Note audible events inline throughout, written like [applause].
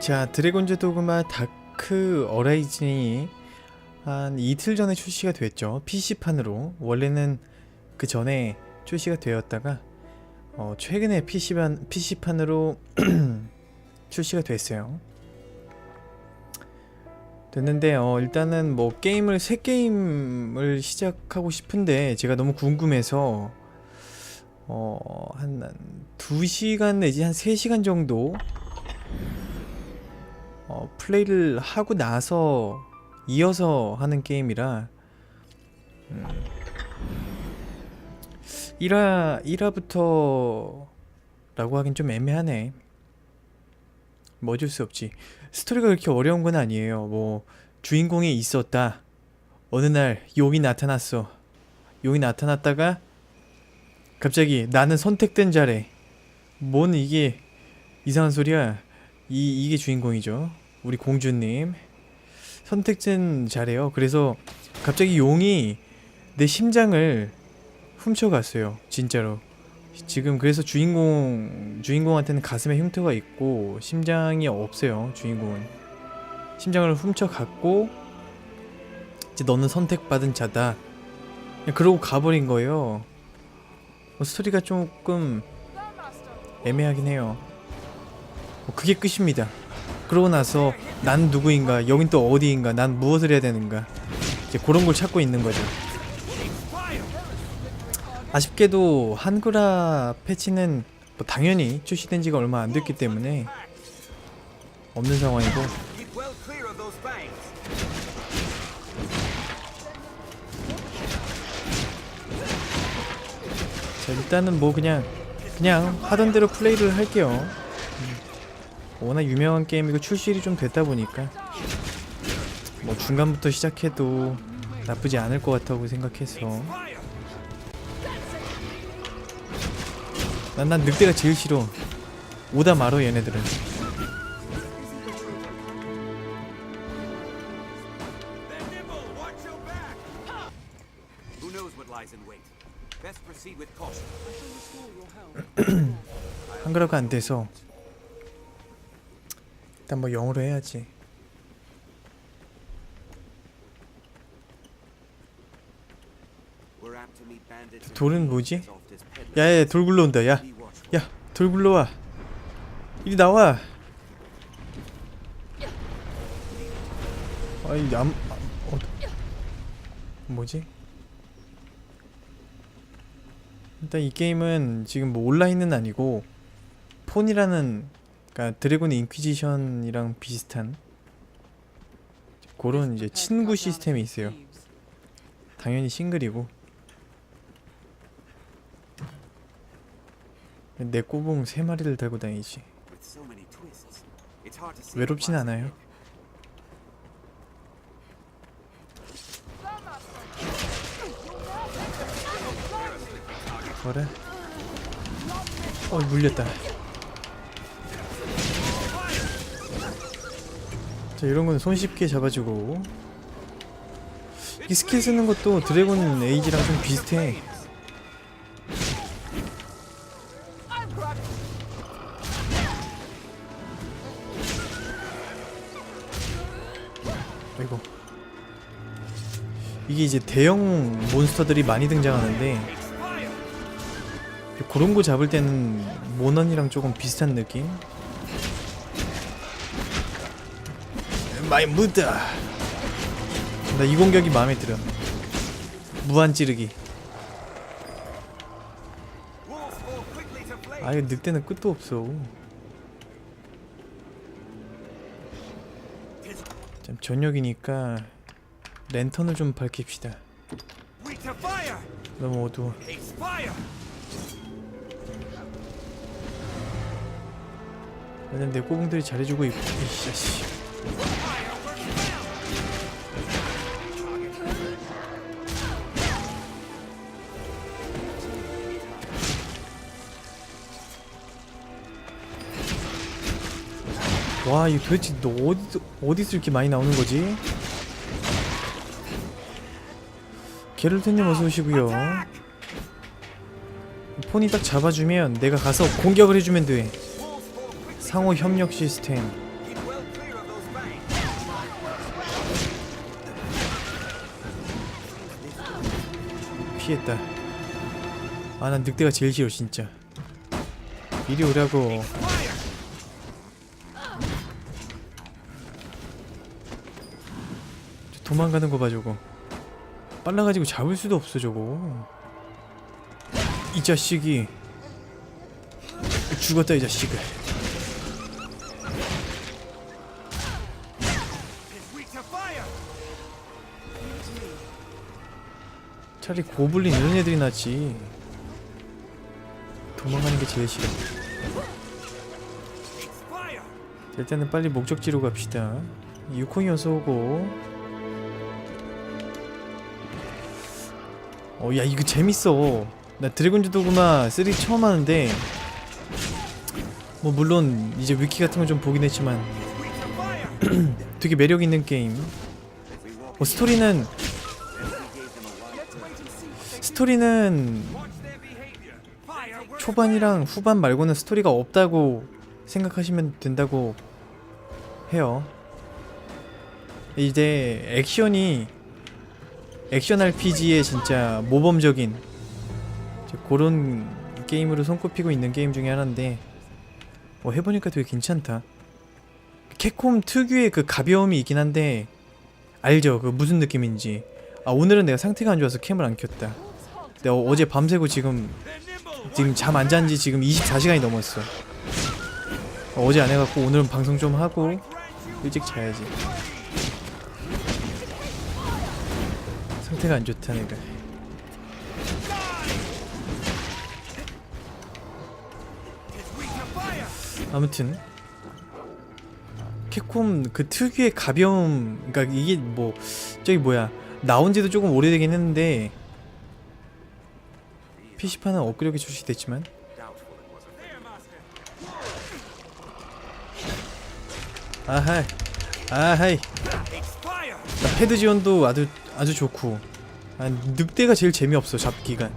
자, 드래곤즈 도그마 다크 어라이즌이 한 이틀 전에 출시가 됐죠. PC판으로. 원래는 그 전에 출시가 되었다가 어, 최근에 PC판, PC판으로 [clears throat] 출시가 됐어요. 됐는데 어, 일단은 뭐 게임을 새 게임을 시작하고 싶은데 제가 너무 궁금해서 어, 한 2시간 내지 한 3시간 정도 어, 플레이를 하고 나서 이어서 하는 게임이라 음, 1화 1화부터 라고 하긴 좀 애매하네. 뭐 어쩔 수 없지. 스토리가 그렇게 어려운 건 아니에요. 뭐 주인공이 있었다. 어느 날 용이 나타났어. 용이 나타났다가 갑자기 나는 선택된 자래. 뭔 이게 이상한 소리야. 이 이게 주인공이죠. 우리 공주님. 선택된 자래요. 그래서 갑자기 용이 내 심장을 훔쳐갔어요. 진짜로. 지금 그래서 주인공 주인공한테는 가슴에 흉터가 있고 심장이 없어요. 주인공은 심장을 훔쳐갔고 이제 너는 선택받은 자다. 그러고 가버린 거예요. 뭐 스토리가 조금 애매하긴 해요. 뭐 그게 끝입니다. 그러고 나서 난 누구인가, 여긴 또 어디인가, 난 무엇을 해야 되는가, 이제 그런 걸 찾고 있는 거죠. 아쉽게도 한글화 패치는 뭐 당연히 출시된 지가 얼마 안 됐기 때문에 없는 상황이고. 자 일단은 뭐 그냥 그냥 하던 대로 플레이를 할게요. 음, 워낙 유명한 게임이고 출시일이 좀 됐다 보니까 뭐 중간부터 시작해도 나쁘지 않을 것 같다고 생각해서 난, 난 늑대가 제일 싫어. 오다 말어 얘네들은. 한글화가 안 돼서 일단 뭐 영어로 해야지. 돌은 뭐지? 야야 돌 굴러온다 야. 야, 돌 굴러와. 이리 나와. 아이, 암, 아, 어, 뭐지? 일단 이 게임은 지금 뭐 온라인은 아니고 폰이라는 그러니까 드래곤 인퀴지션이랑 비슷한 그런 이제 친구 시스템이 있어요. 당연히 싱글이고 내 꼬봉 세 마리를 달고 다니지. 외롭진 않아요. 그래? 어 물렸다. 자 이런 거는 손쉽게 잡아주고 이 스킬 쓰는 것도 드래곤 에이지랑 좀 비슷해. 아이고 이게 이제 대형 몬스터들이 많이 등장하는데 그런 거 잡을 때는 모넌이랑 조금 비슷한 느낌? 많이 묻다. 나 이 공격이 마음에 들어. 무한 찌르기. 아 이거 늑대는 끝도 없어. 참 저녁이니까 랜턴을 좀 밝힙시다. 너무 어두워. 왜냐면 내 꼬붕들이 잘해주고 있고. 이씨, 와 이거 도대체 너 어디, 어디서 이렇게 많이 나오는 거지? 게롤트님 어서 오시구요. 폰이 딱 잡아주면 내가 가서 공격을 해주면 돼. 상호 협력 시스템. 피했다. 아 난 늑대가 제일 싫어 진짜. 이리 오라고. 도망가는 거 봐 저거. 빨라가지고 잡을 수도 없어 저거. 이 자식이. 죽었다 이 자식을. 차라리 고블린 이런 애들이 낫지. 도망가는 게 제일 싫어. 일단은 빨리 목적지로 갑시다. 유콩이 어서 오고 어 야 이거 재밌어 나 드래곤즈 도그마 3 처음 하는데 뭐 물론 이제 위키 같은 건좀 보긴 했지만. [clears throat] 되게 매력 있는 게임 어, 스토리는. 스토리는 초반이랑 후반 말고는 스토리가 없다고 생각하시면 된다고 해요. 이제 액션이 액션 RPG의 진짜 모범적인 그런 게임으로 손꼽히고 있는 게임 중에 하나인데 어, 해보니까 되게 괜찮다. 캡콤 특유의 그 가벼움이 있긴 한데 알죠? 그 무슨 느낌인지. 아 오늘은 내가 상태가 안 좋아서 캠을 안 켰다. 내가 어제 밤새고 지금. 지금 잠 안 잔 지 지금 24시간이 넘었어. 어, 어제 안 해갖고 오늘은 방송 좀 하고 일찍 자야지. 상태가 안 좋다 내가. 아무튼 캡콤 그 특유의 가벼움, 그러니까 이게 뭐 저기 뭐야 나온지도 조금 오래되긴 했는데 PC판은 엊그저께 출시됐지만. 아하이 아하이 패드 지원도 아주 아주 좋고 아, 늑대가 제일 재미없어 잡기가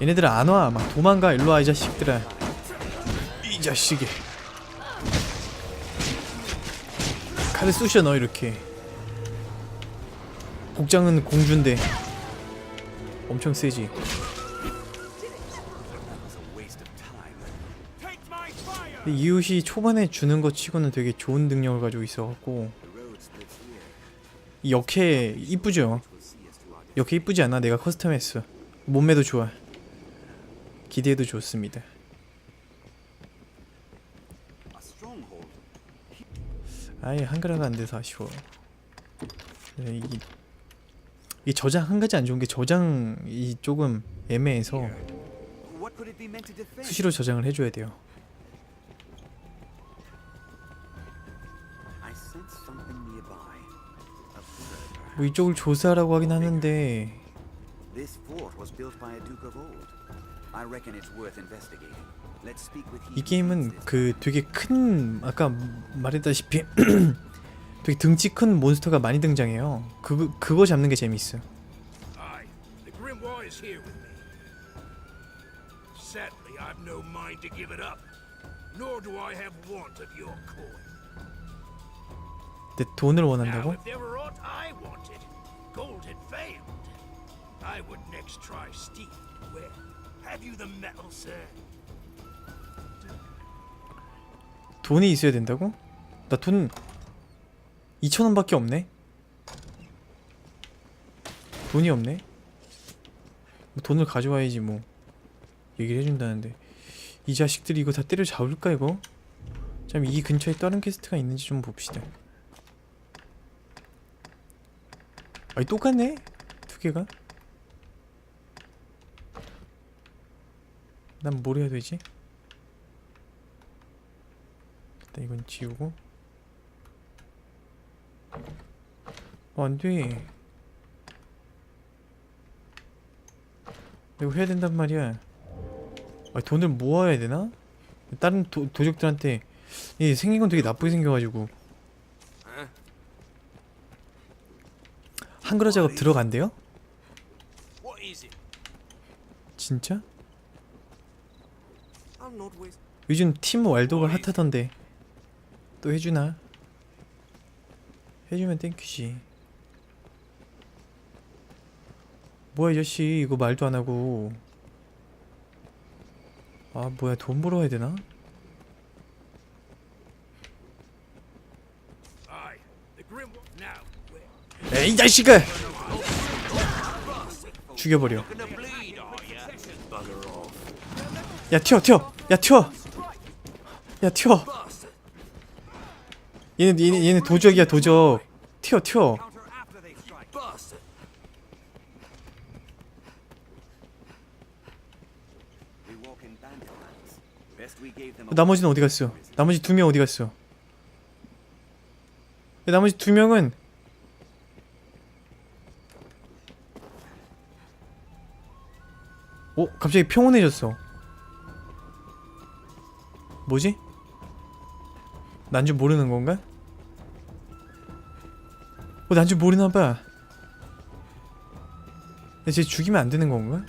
얘네들 안 와. 막 도망가. 일로 와 이 자식들아. 이 자식이. 칼을 쑤셔 너 이렇게. 복장은 공주인데 엄청 세지. 이웃이 초반에 주는 것 치고는 되게 좋은 능력을 가지고 있어갖고. 역해 이쁘죠 역해 이쁘지 않아? 내가 커스텀했어. 몸매도 좋아. 기대해도 좋습니다. 아예 한글화가 안 돼서 아쉬워. 네, 이게 이 저장 한 가지 안 좋은 게 저장이 조금 애매해서? 수시로 저장을 해줘야 돼요. 뭐 이쪽을 조사하라고 하긴 하는데 이 게임은. 그 되게 큰 아까 말했다시피 되게 등치 큰 몬스터가 많이 등장해요. 그거 그거 잡는 게 재밌어. Sadly, I've no mind to give it up, nor do I have want of your coin. 근데 돈을 원한다고? 돈이 있어야 된다고? 나 돈 2천 원밖에 없네. 돈이 없네. 뭐 돈을 가져와야지 뭐 얘기를 해준다는데 이 자식들이 이거 다 때려 잡을까 이거? 참 이 근처에 다른 퀘스트가 있는지 좀 봅시다. 아니 똑같네 두 개가. 난 뭘 해야 되지? 일단 이건 지우고 어, 안돼 이거 해야 된단 말이야 아, 돈을 모아야 되나? 다른 도, 도적들한테 이 생긴 건 되게 나쁘게 생겨가지고 한글화 작업 들어간대요? 진짜? 요즘 팀 왈도가 핫하던데 또 해주나? 해주면 땡큐지 뭐야 이 자식 이거 말도 안 하고 아 뭐야 돈 벌어 와야 되나? Aye. The Grim. Now, where? 에이 자식아! 죽여버려. 야 튀어 튀어 야 튀어 야 튀어 얘네 얘네 얘네 도적이야 도적 튀어 튀어 나머지는 어디 갔어? 나머지 두 명 어디 갔어? 야, 나머지 두 명은 오 갑자기 평온해졌어. 뭐지? 난 줄 모르는 건가? 어, 난 줄 모르나 봐. 야, 쟤 죽이면 안 되는 건가?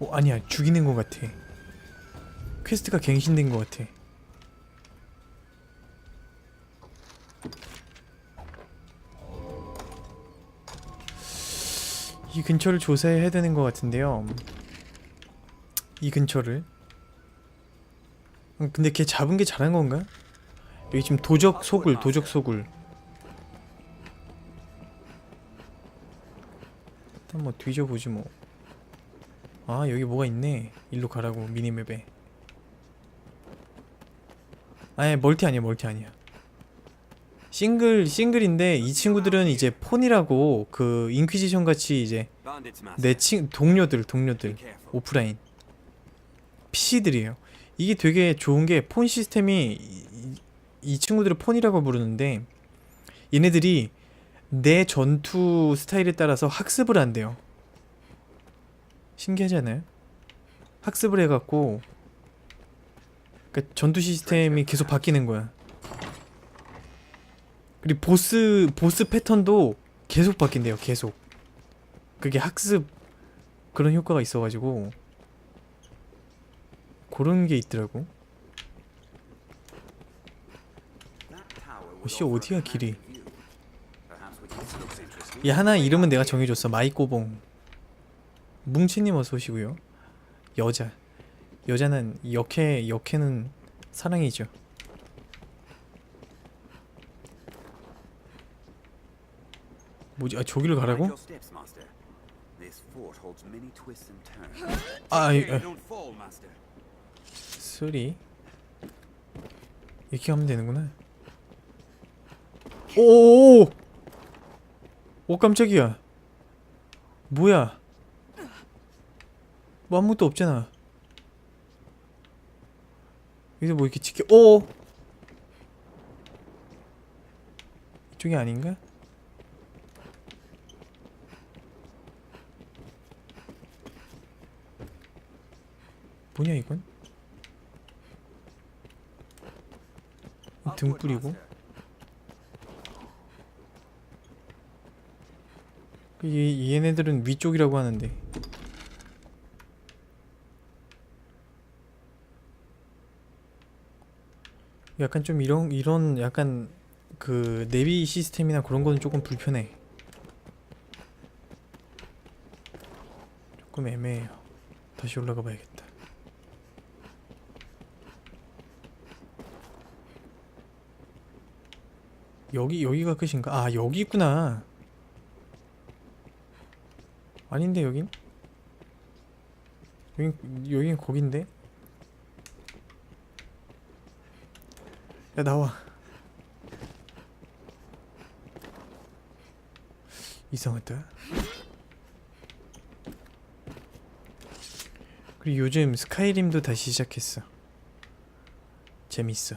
어, 아니야 죽이는 것 같아 퀘스트가 갱신된 것 같아 이 근처를 조사해야 되는 것 같은데요. 이 근처를. 음, 근데 걔 잡은 게 잘한 건가? 여기 지금 도적 소굴 도적 소굴. 일단 뭐 뒤져보지 뭐. 아 여기 뭐가 있네. 일로 가라고 미니맵에. 아니 멀티 아니야 멀티 아니야 싱글 싱글인데 이 친구들은 이제 폰이라고 그 인퀴지션 같이 이제. 내 친 동료들 동료들. 오프라인 PC들이에요 이게 되게 좋은 게 폰 시스템이 이, 이- 이 친구들을 폰이라고 부르는데 얘네들이 내 전투 스타일에 따라서 학습을 한대요 신기하지 않아요? 학습을 해갖고 그러니까 전투 시스템이 계속 바뀌는 거야 그리고 보스 보스 패턴도 계속 바뀐대요 계속. 그게 학습 그런 효과가 있어가지고 그런 게 있더라고. would 씨, 어디야, 길이? 얘 하나 이름은 내가 정해줬어. 마이꼬봉. 뭉치님 어서 오시고요. 여자. 여자는 역해 역해는 사랑이죠 뭐지 아 저기를 가라고? 아 이- 아. 쓰리 이렇게 하면 되는구나 오오오 오 깜짝이야 뭐야 뭐 아무것도 없잖아 여기서 뭐 이렇게 지켜 오 이쪽이 아닌가? 뭐냐 이건? 등 Upward, 뿌리고. 이 얘네들은 위쪽이라고 하는데 약간 좀 이런 이런 약간 그 내비 시스템이나 그런 거는 조금 불편해 조금 애매해요 다시 올라가 봐야겠다 여기 여기가 끝인가? 아 여기 있구나 아닌데 여긴? 여긴 여긴 거긴데? 야 나와 이상하다 그리고 요즘 스카이림도 다시 시작했어 재밌어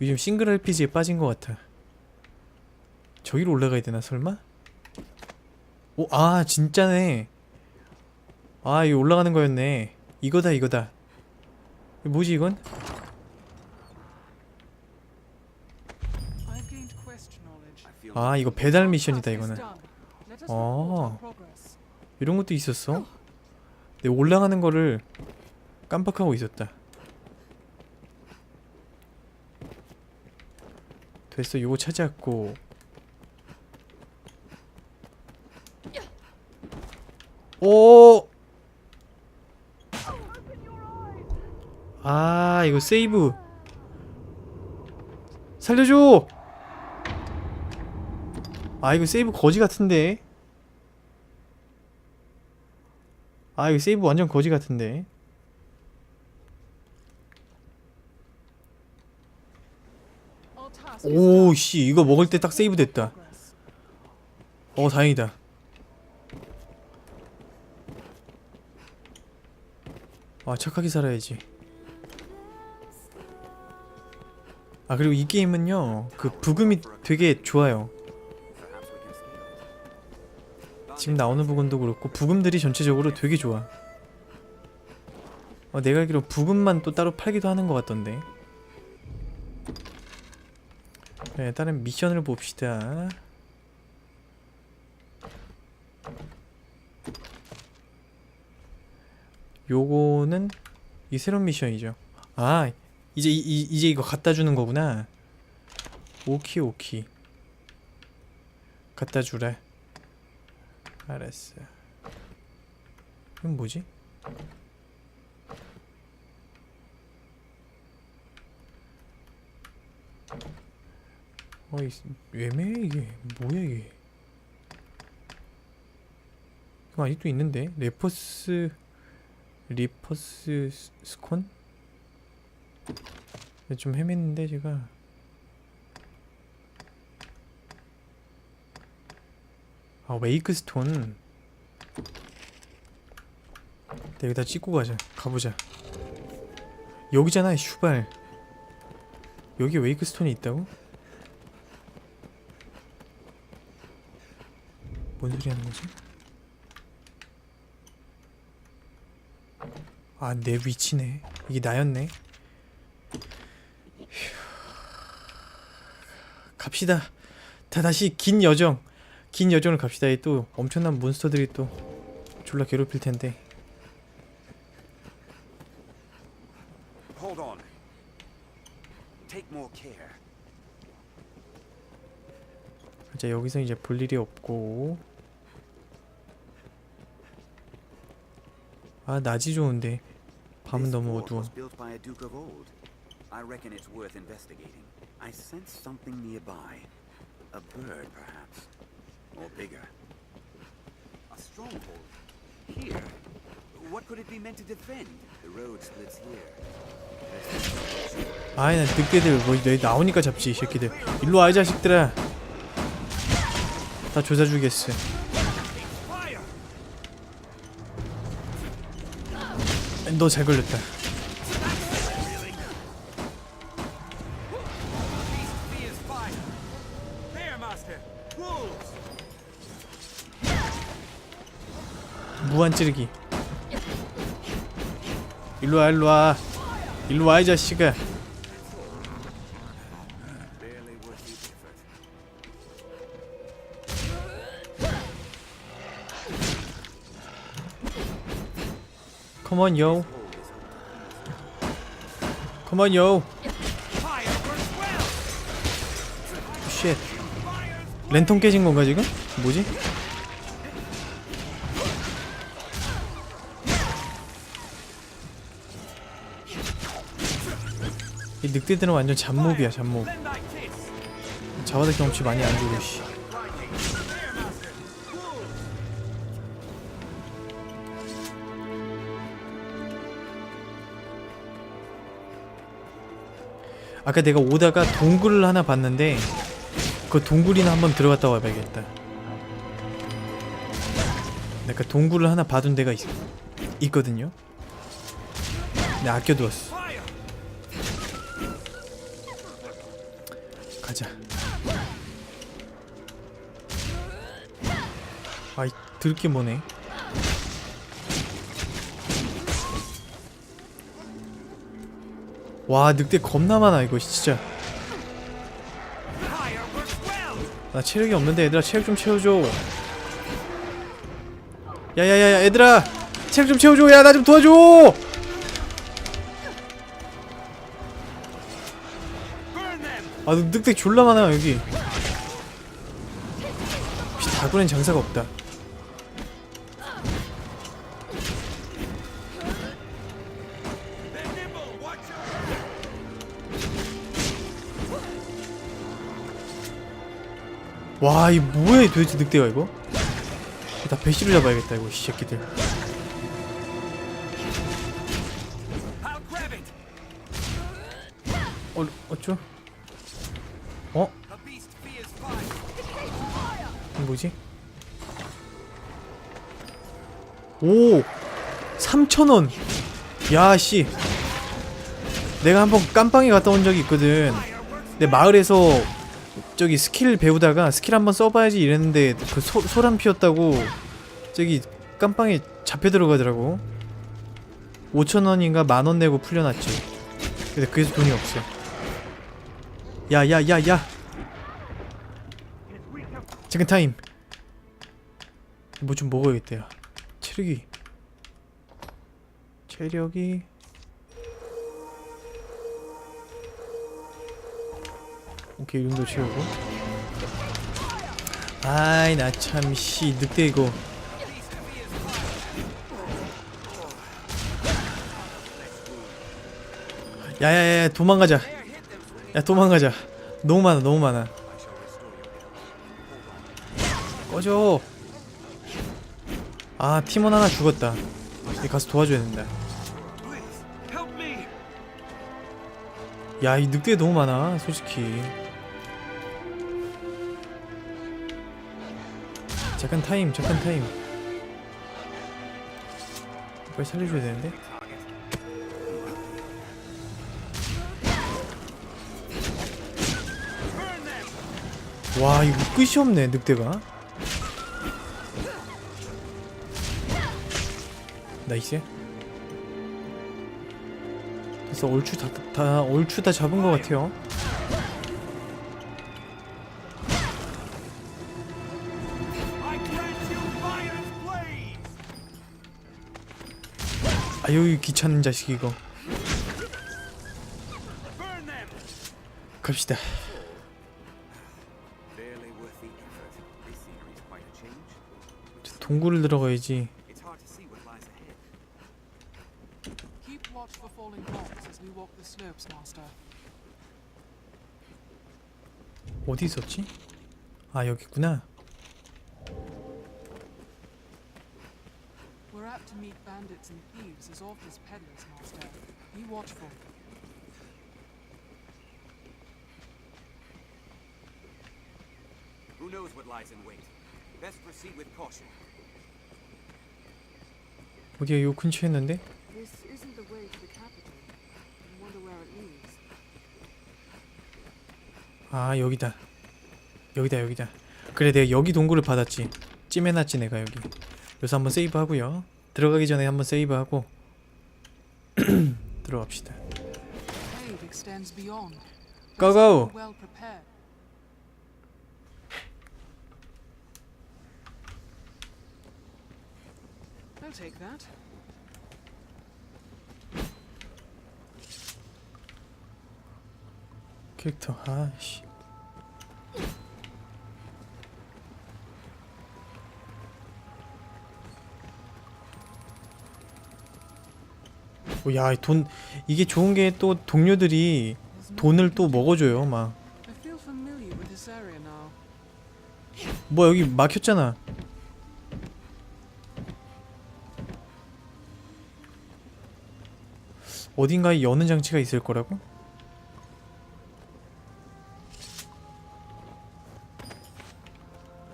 요즘 싱글 RPG에 빠진 것 같아 저기로 올라가야 되나 설마? 오, 아, 진짜네. 아, 이거 올라가는 거였네. 이거다, 이거다. 이거 뭐지, 이건? 아, 이거 배달 미션이다, 이거는. 어. 이런 것도 있었어? 내가 올라가는 거를 깜빡하고 있었다. 됐어 요거 찾았고 오! 아 이거 세이브 살려줘! 아 이거 세이브 거지 같은데 아 이거 세이브 완전 거지 같은데 Our task is 오 done. 씨 이거 먹을 때 딱 세이브 됐다. 어 다행이다 아 착하게 살아야지. 아 그리고 이 게임은요 그 부금이 되게 좋아요. 지금 나오는 부분도 그렇고 부금들이 전체적으로 되게 좋아. 어, 내가 알기로 부금만 또 따로 팔기도 하는 것 같던데. 네 다른 미션을 봅시다 요거는 이 새로운 미션이죠 아 이제 이, 이, 이 제 이거 갖다 주는 거구나 오키 오키 갖다 주래 알았어. 이건 뭐지? 어이 애매해 이게 뭐야 이게? 이거 아직도 있는데 레퍼스 리퍼스 스- 스콘? 좀 헤맸는데 제가 아 웨이크 스톤 네, 여기다 찍고 가자 가보자 여기잖아 슈발 여기 웨이크 스톤이 있다고? 뭔 소리 하는 거지? 아 내 위치네 이게 나였네 휴. 갑시다 다 다시 긴 여정 긴 여정을 갑시다. 이또 엄청난 몬스터들이 또 졸라 괴롭힐 텐데. Hold on. Take more care. 자 여기서 이제 볼 일이 없고. 아 낮이 좋은데 밤은 너무 어두워. I reckon it's worth investigating. I sense something nearby. A bird, perhaps. Or bigger. A stronghold. Here. What could it be meant to defend? The road splits here. 아이 나 늑대들 뭐내 나오니까 잡지 이 새끼들. 일로 와 이 자식들아. 다 조사 주겠어. 너 잘 걸렸다. 무한 찌르기. 일로 와 일로 와. 일로 와 이 자식아. 요. 컴온 요. Fire works well! 쉣. 랜턴 깨진 건가 지금? 뭐지? 이 늑대들은 완전 잡몹이야 잡몹! 잡아다 경험치 많이 안 주고 씨. 아까 내가 오다가 동굴을 하나 봤는데 그 동굴이나 한번 들어갔다 와봐야겠다 내가 동굴을 하나 봐둔 데가 있, 있거든요 근데 아껴두었어 Fire! 가자. 아이 들게 뭐네. 와 늑대 겁나 많아 이거 진짜. 나 체력이 없는데 얘들아 체력 좀 채워줘. 야야야야 얘들아 체력 좀 채워줘 야 나 좀 도와줘. 아 늑대 졸라 많아 여기 다구는 장사가 없다 와, 이 뭐야 도대체 늑대가 이거? 다 배시로 잡아야겠다 이거 이 새끼들. 어, 어쩌? 어? 뭐지? 오! 3,000원! 야, 씨. 내가 한번 깜빵에 갔다 온 적이 있거든. 내 마을에서 저기 스킬 배우다가 스킬 한번 써봐야지 이랬는데 그 소, 소란 피웠다고 저기 깜빵에 잡혀 들어가더라고. 5,000원인가 만원 내고 풀려났지. 근데 그래서 돈이 없어. 야, 야, 야, 야! 지금 타임. 뭐 좀 먹어야겠다. 야. 체력이. 체력이. 오케이 이 정도 채우고. 아이 나 참 씨 늑대 이거. 야야야 도망가자. 야 도망가자. 너무 많아 너무 많아. 꺼져. 아 팀원 하나 죽었다. 이 가서 도와줘야 된다. 야 이 늑대 너무 많아 솔직히. 잠깐 타임 잠깐 타임. 빨리 살려줘야 되는데. 와 이거 끝이 없네 늑대가. 나이스. 그래서 얼추 다, 다 얼추 다 잡은 것 같아요. 아유 이 귀찮은 자식 이거. 갑시다. 동굴을 들어가야지. 어디 있었지? 아 여기 있구나. To meet bandits and thieves as oft as peddlers, Master. Be watchful. Who knows what lies in wait? Best proceed with caution. 어디야 요 근처에 있는데? This isn't the way to the capital. I wonder where it leads. 아 여기다. 여기다 여기다. 그래 내가 여기 동굴을 받았지. 찜해놨지 내가 여기. 여기서 한번 세이브 하고요. 들어가기 전에 한번 세이브하고 들어갑시다. That. 캐릭터 아씨. 야, 돈 이게 좋은 게 또 동료들이 돈을 또 먹어줘요, 막. 뭐 여기 막혔잖아. 어딘가에 여는 장치가 있을 거라고?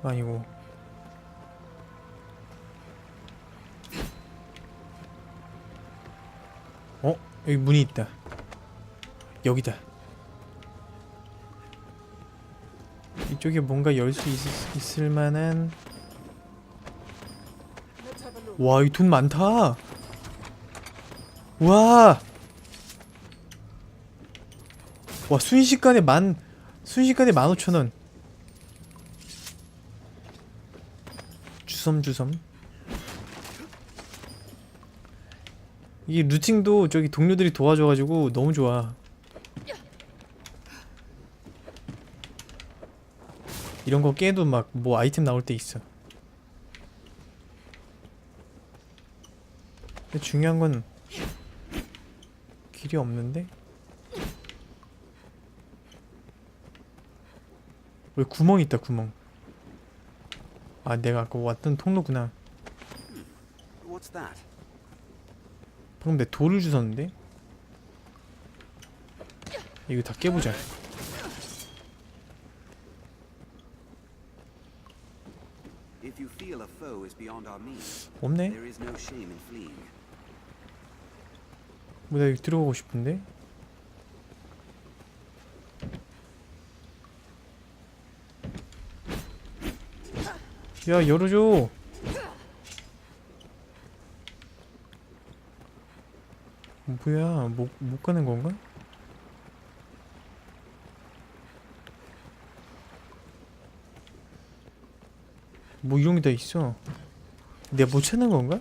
아니고. 여기 문이 있다. 여기다. 이쪽에 뭔가 열 수 있을 만한. 와, 이 돈 많다. 와. 와, 순식간에 만 순식간에 만 오천 원. 주섬주섬. 이 루팅도 저기 동료들이 도와줘가지고 너무 좋아. 이런 거 깨도 막 뭐 아이템 나올 때 있어. 근데 중요한 건 길이 없는데? 왜 구멍 있다 구멍. 아 내가 아까 왔던 통로구나. What's that? 방금 내 돌을 주웠는데? 이거 다 깨보자. 없네? there is no shame in fleeing. 뭐나 여기 들어가고 싶은데? 야 열어줘 뭐야 못, 못 가는 건가? 뭐 이런 게 다 있어 내가 못 찾는 건가?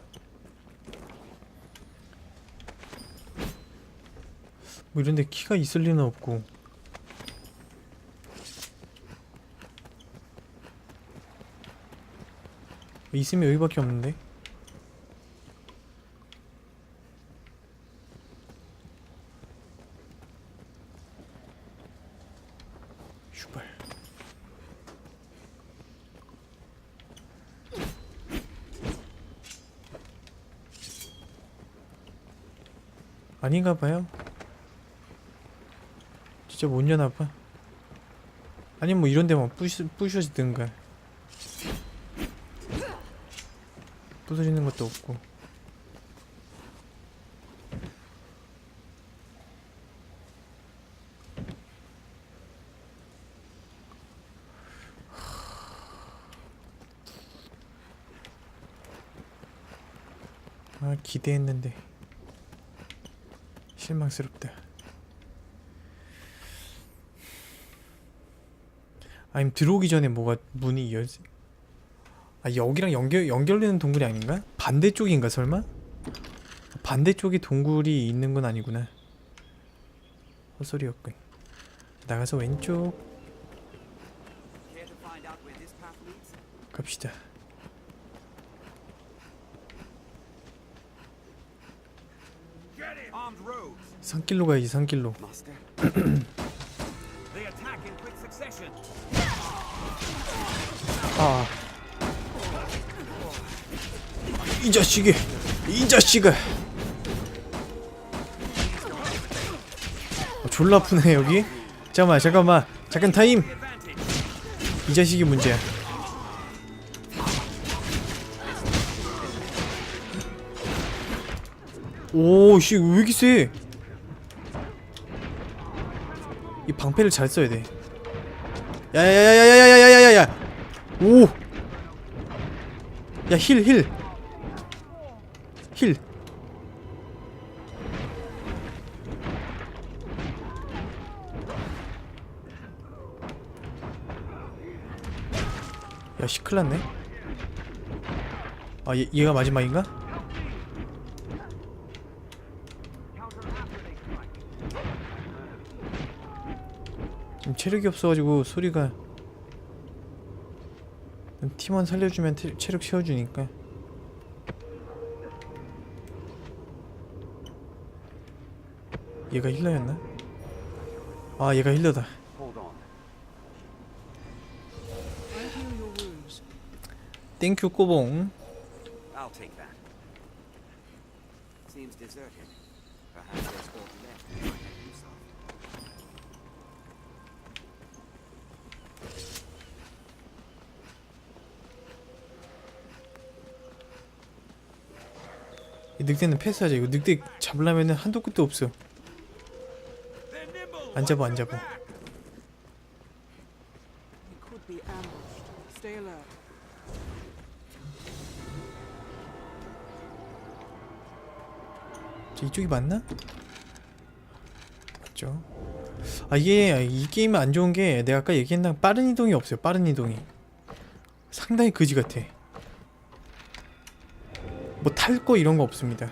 뭐 이런데 키가 있을 리는 없고 있으면 여기밖에 없는데 아닌가 봐요 진짜 못 여나 봐. 아니면 뭐 이런 데만 부셔, 부셔지든가. 부서지는 것도 없고. 아 기대했는데 실망스럽다. 아니면 들어오기 전에 뭐가 문이 열지? 아 여기랑 연결 연결되는 동굴이 아닌가? 반대쪽인가 설마? 반대쪽에 동굴이 있는 건 아니구나. 헛소리였군. 나가서 왼쪽? 갑시다. 산길로 가야지 산길로. [clears throat] 아. 이 자식이, 이 자식아. 어, 졸라 아프네 여기. 잠깐만, 잠깐만, 잠깐 타임. 이 자식이 문제야. 오, 씨, 왜 이렇게 세? 이 방패를 잘 써야 돼. 야야야야야야야야야야야. 오. 야, 힐, 힐. 힐. 야, 씨, 큰일 났네. 아, 얘, 얘가 마지막인가? 체력이 없어가지고 소리가 팀원 살려주면 태- 체력 채워주니까. 얘가 힐러였나? 아 얘가 힐러다. 땡큐 꼬봉 늑대는 패스하자 이거 늑대 잡으려면은 한도 끝도 없어. 안 잡아 안 잡아. 저 이쪽이 맞나? 맞죠 아 이게 이 게임은 안 좋은 게 내가 아까 얘기했나 빠른 이동이 없어요 빠른 이동이 상당히 그지 같아 뭐 탈 거 이런 거 없습니다